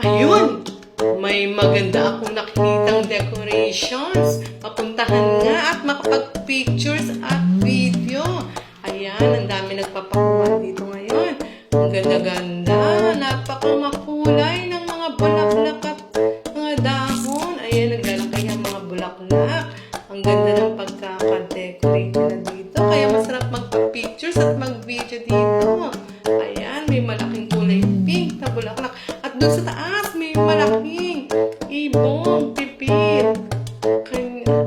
Ayun! May maganda akong nakikitang decorations. Papuntahan nga at makapag-pictures at video. Ayan, ang dami nagpapakuha dito ngayon. Ang ganda-ganda. Napakamakulay ng mga bulaklak at mga dahon. Ayan, naglalaki ang mga bulaklak. Ang ganda ng pagkakadecorate nila dito. Kaya masarap magpa-pictures at mag-video dito. Ayan, may malaking kulay pink doon sa taas, may malaking ibong pipit.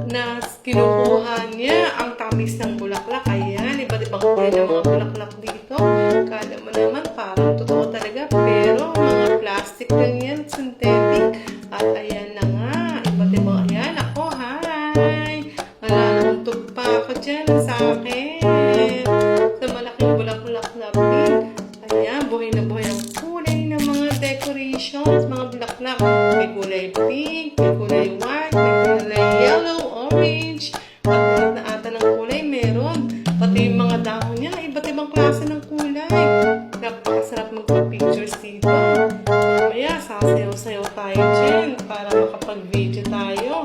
Na kinukuha niya ang tamis ng bulaklak. Ayan, iba't ibang kulay ng mga bulaklak dito. Kala mo naman parang totoo talaga. Pero mga plastic lang yan, synthetic. At ayan na nga, iba't ibang, ayan ako, hi! Wala namang tugpa ako dyan sa akin. Sa malaking May kulay pink, may kulay white, may kulay yellow, orange. At na ata ng kulay meron. Pati yung mga dahon niya, iba't ibang klase ng kulay. Napakasarap magpa-pictures dito. Mamaya, sasayaw-sayaw tayo dyan para makapag-video tayo.